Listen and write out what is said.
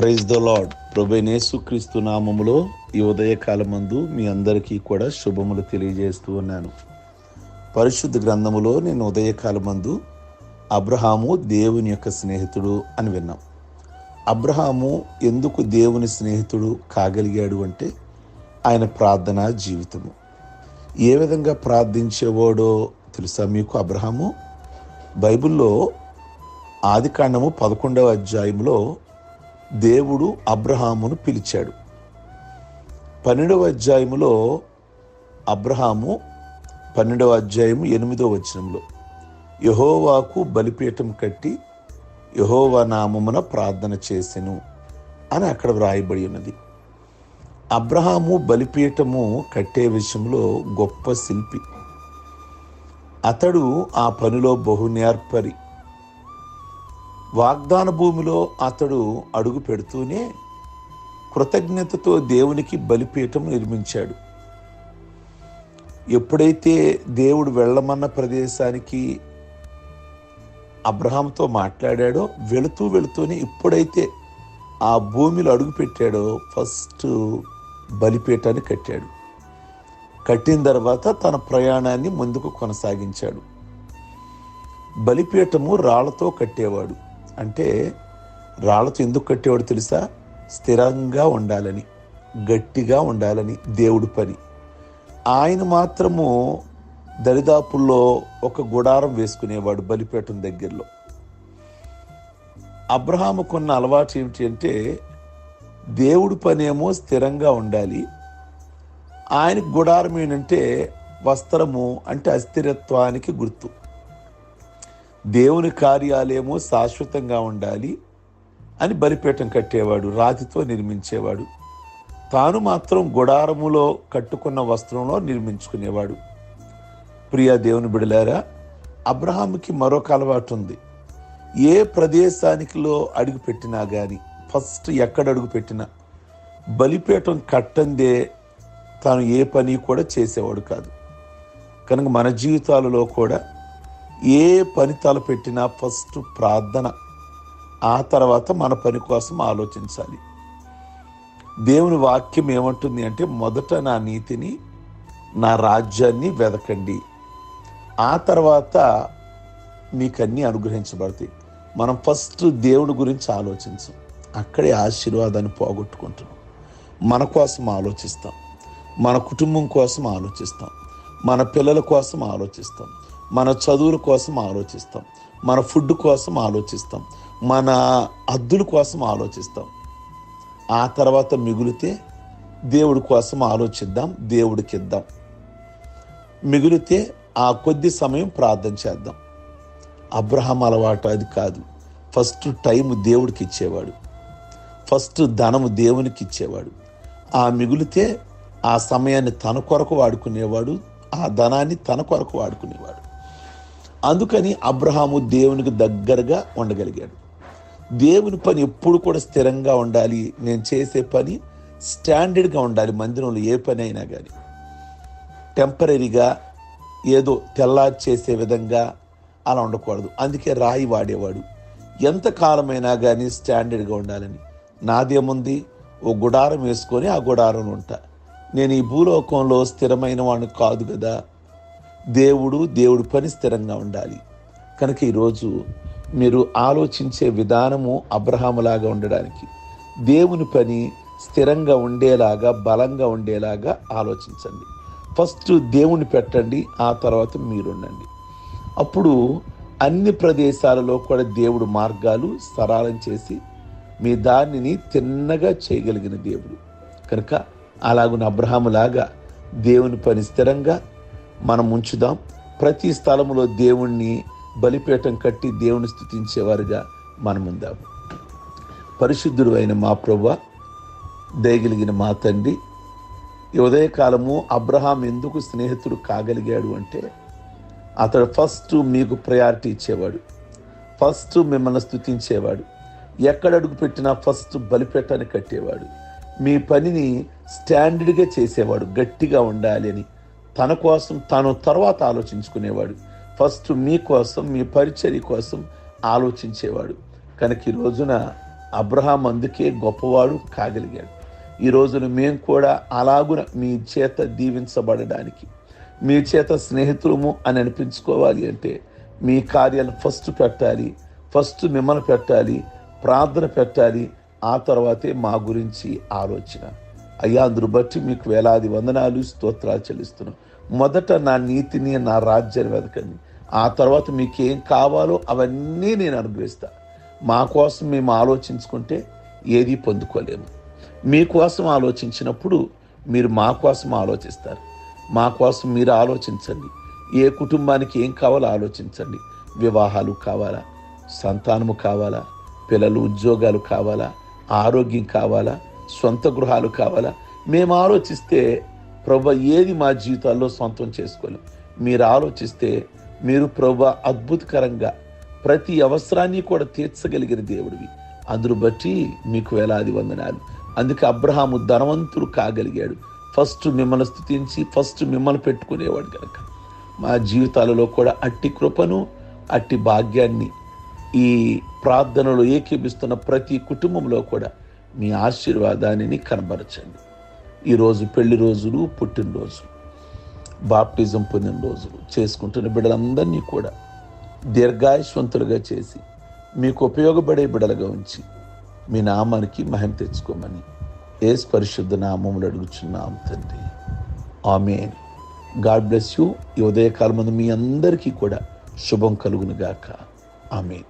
Praise the lord ప్రభైనేసు క్రీస్తు నామములో ఈ ఉదయకాలమందు మీ అందరికీ కూడా శుభములు తెలియజేస్తూ ఉన్నాను. పరిశుద్ధ గ్రంథములో నేను ఉదయకాలమందు అబ్రహాము దేవుని యొక్క స్నేహితుడు అని విన్నాం. అబ్రహాము ఎందుకు దేవుని స్నేహితుడు కాగలిగాడు అంటే ఆయన ప్రార్థనా జీవితము. ఏ విధంగా ప్రార్థించేవాడో తెలుసా మీకు అబ్రహాము? బైబిల్లో ఆదికాండము పదకొండవ అధ్యాయంలో దేవుడు అబ్రహామును పిలిచాడు. పన్నెండవ అధ్యాయములో అబ్రహాము పన్నెండవ అధ్యాయము ఎనిమిదో వచనంలో యహోవాకు బలిపీఠం కట్టి యహోవా నామమున ప్రార్థన చేసెను అని అక్కడ వ్రాయబడి ఉన్నది. అబ్రహాము బలిపీఠము కట్టే విషయంలో గొప్ప శిల్పి. అతడు ఆ పనిలో బహు నేర్పరి వాగ్దాన భూమిలో అతడు అడుగు పెడుతూనే కృతజ్ఞతతో దేవునికి బలిపీఠం నిర్మించాడు. ఎప్పుడైతే దేవుడు వెళ్ళమన్న ప్రదేశానికి అబ్రహాంతో మాట్లాడాడో వెళుతూ వెళుతూనే ఇప్పుడైతే ఆ భూమిలో అడుగు పెట్టాడో ఫస్ట్ బలిపీఠాన్ని కట్టాడు. కట్టిన తర్వాత తన ప్రయాణాన్ని ముందుకు కొనసాగించాడు. బలిపీఠము రాళ్ళతో కట్టేవాడు. అంటే రాళ్ళతో ఎందుకు కట్టేవాడు తెలుసా? స్థిరంగా ఉండాలని గట్టిగా ఉండాలని దేవుడి పని. ఆయన మాత్రము దరిదాపుల్లో ఒక గుడారం వేసుకునేవాడు బలిపేటం దగ్గరలో. అబ్రహాముకున్న అలవాటు ఏమిటి అంటే దేవుడి పనేమో స్థిరంగా ఉండాలి. ఆయనకు గుడారం ఏంటంటే వస్త్రము అంటే అస్థిరత్వానికి గుర్తు. దేవుని కార్యాలయము శాశ్వతంగా ఉండాలి అని బలిపీఠం కట్టేవాడు రాతితో నిర్మించేవాడు. తాను మాత్రం గుడారములో కట్టుకున్న వస్త్రంలో నిర్మించుకునేవాడు. ప్రియా దేవుని బిడలారా అబ్రహాముకి మరొక అలవాటు ఉంది ఏ ప్రదేశానికిలో అడుగు పెట్టినా కానీ ఫస్ట్ ఎక్కడ అడుగుపెట్టినా బలిపీఠం కట్టందే తాను ఏ పని కూడా చేసేవాడు కాదు. కనుక మన జీవితాలలో కూడా ఏ పని తలపెట్టినా ఫస్ట్ ప్రార్థన ఆ తర్వాత మన పని కోసం ఆలోచించాలి. దేవుని వాక్యం ఏమంటుంది అంటే మొదట నా నీతిని నా రాజ్యాన్ని వెదకండి. ఆ తర్వాత మీకన్నీ అనుగ్రహించబడతాయి. మనం ఫస్ట్ దేవుని గురించి ఆలోచించం. అక్కడే ఆశీర్వాదాన్ని పోగొట్టుకుంటున్నాం. మన కోసం ఆలోచిస్తాం. మన కుటుంబం కోసం ఆలోచిస్తాం. మన పిల్లల కోసం ఆలోచిస్తాం. మన చదువుల కోసం ఆలోచిస్తాం. మన ఫుడ్ కోసం ఆలోచిస్తాం. మన అద్దుల కోసం ఆలోచిస్తాం. ఆ తర్వాత మిగులితే దేవుడి కోసం ఆలోచిద్దాం దేవుడికి ఇద్దాం మిగులితే ఆ కొద్ది సమయం ప్రార్థన చేద్దాం. అబ్రహం అలవాటు అది కాదు. ఫస్ట్ టైం దేవుడికి ఇచ్చేవాడు. ఫస్ట్ ధనము దేవునికి ఇచ్చేవాడు. ఆ మిగులితే ఆ సమయాన్ని తన కొరకు వాడుకునేవాడు ఆ ధనాన్ని తన కొరకు వాడుకునేవాడు. అందుకని అబ్రహాము దేవునికి దగ్గరగా ఉండగలిగాడు. దేవుని పని ఎప్పుడు కూడా స్థిరంగా ఉండాలి. నేను చేసే పని స్టాండర్డ్గా ఉండాలి. మందిరంలో ఏ పని అయినా కానీ టెంపరీగా ఏదో తెల్లారి చేసే విధంగా అలా ఉండకూడదు. అందుకే రాయి వాడేవాడు. ఎంత కాలమైనా కానీ స్టాండర్డ్గా ఉండాలని. నాదేముంది? ఓ గుడారం వేసుకొని ఆ గుడారం ఉంటా. నేను ఈ భూలోకంలో స్థిరమైన వాడిని కాదు కదా. దేవుడు దేవుడి పని స్థిరంగా ఉండాలి. కనుక ఈరోజు మీరు ఆలోచించే విధానము అబ్రహాములాగా ఉండడానికి దేవుని పని స్థిరంగా ఉండేలాగా బలంగా ఉండేలాగా ఆలోచించండి. ఫస్ట్ దేవుని పెట్టండి ఆ తర్వాత మీరుండండి. అప్పుడు అన్ని ప్రదేశాలలో కూడా దేవుడు మార్గాలు సరాలం చేసి మీ దానిని తిన్నగా చేయగలిగిన దేవుడు. కనుక అలాగున్న అబ్రహాములాగా దేవుని పని స్థిరంగా మనం ఉంచుదాం. ప్రతి స్థలములో దేవుణ్ణి బలిపీఠం కట్టి దేవుని స్థుతించేవారుగా మనం ఉందాము పరిశుద్ధుడు అయిన మా ప్రభ దయగలిగిన మా తండ్రి ఈ ఉదయకాలము అబ్రహాం ఎందుకు స్నేహితుడు కాగలిగాడు అంటే అతడు ఫస్ట్ మీకు ప్రయారిటీ ఇచ్చేవాడు. ఫస్ట్ మిమ్మల్ని స్థుతించేవాడు. ఎక్కడ అడుగు పెట్టినా ఫస్ట్ బలిపీఠాన్ని కట్టేవాడు. మీ పనిని స్టాండర్డ్గా చేసేవాడు. గట్టిగా ఉండాలి అని తన కోసం తను తర్వాత ఆలోచించుకునేవాడు. ఫస్ట్ మీ కోసం మీ పరిచర్య కోసం ఆలోచించేవాడు. కనుక ఈ రోజున అబ్రహాం అందుకే గొప్పవాడు కాగలిగాడు. ఈ రోజున మేము కూడా అలాగున మీ చేత దీవించబడడానికి మీ చేత స్నేహితులము అని అనిపించుకోవాలి అంటే మీ కార్యాలు ఫస్ట్ పెట్టాలి ఫస్ట్ మిమ్మల్ని పెట్టాలి ప్రార్థన పెట్టాలి ఆ తర్వాతే మా గురించి ఆలోచన. అయ్యా అందును బట్టి మీకు వేలాది వందనాలు స్తోత్రాలు చెల్లిస్తున్నాం. మొదట నా నీతిని నా రాజ్యాన్ని వెతకండి. ఆ తర్వాత మీకేం కావాలో అవన్నీ నేను అనుగ్రహిస్తా మా కోసం మేము ఆలోచించుకుంటే ఏది పొందుకోలేము. మీకోసం ఆలోచించినప్పుడు మీరు మా కోసం ఆలోచిస్తారు. మా కోసం మీరు ఆలోచించండి. ఏ కుటుంబానికి ఏం కావాలో ఆలోచించండి. వివాహాలు కావాలా? సంతానము కావాలా? పిల్లలు ఉద్యోగాలు కావాలా? ఆరోగ్యం కావాలా? సొంత గృహాలు కావాలా? మేము ఆలోచిస్తే ప్రభు ఏది మా జీవితాల్లో సొంతం చేసుకోలేం మీరు ఆలోచిస్తే మీరు ప్రభు అద్భుతకరంగా ప్రతి అవసరాన్ని కూడా తీర్చగలిగిన దేవుడివి. అందును బట్టి మీకు వేలాది వందనాలు. అందుకే అబ్రహాము ధనవంతుడు కాగలిగాడు. ఫస్ట్ మిమ్మల్ని స్థుతించి ఫస్ట్ మిమ్మల్ని పెట్టుకునేవాడు కనుక మా జీవితాలలో కూడా అట్టి కృపను అట్టి భాగ్యాన్ని ఈ ప్రార్థనలో ఏకీపిస్తున్న ప్రతి కుటుంబంలో కూడా మీ ఆశీర్వాదాన్ని కనబరచండి. ఈరోజు పెళ్ళి రోజులు పుట్టినరోజు బాప్టిజం పొందిన రోజులు చేసుకుంటున్న బిడ్డలందరినీ కూడా దీర్ఘాయుష్వంతులుగా చేసి మీకు ఉపయోగపడే బిడలుగా ఉంచి మీ నామానికి మహిమ తెచ్చుకోమని ఏ పరిశుద్ధ నామములు అడుగుచున్నాం తండ్రి. ఆమె గాడ్ బ్లెస్ యూ. ఈ ఉదయకాలం మీ అందరికీ కూడా శుభం కలుగునుగాక. ఆమెన్.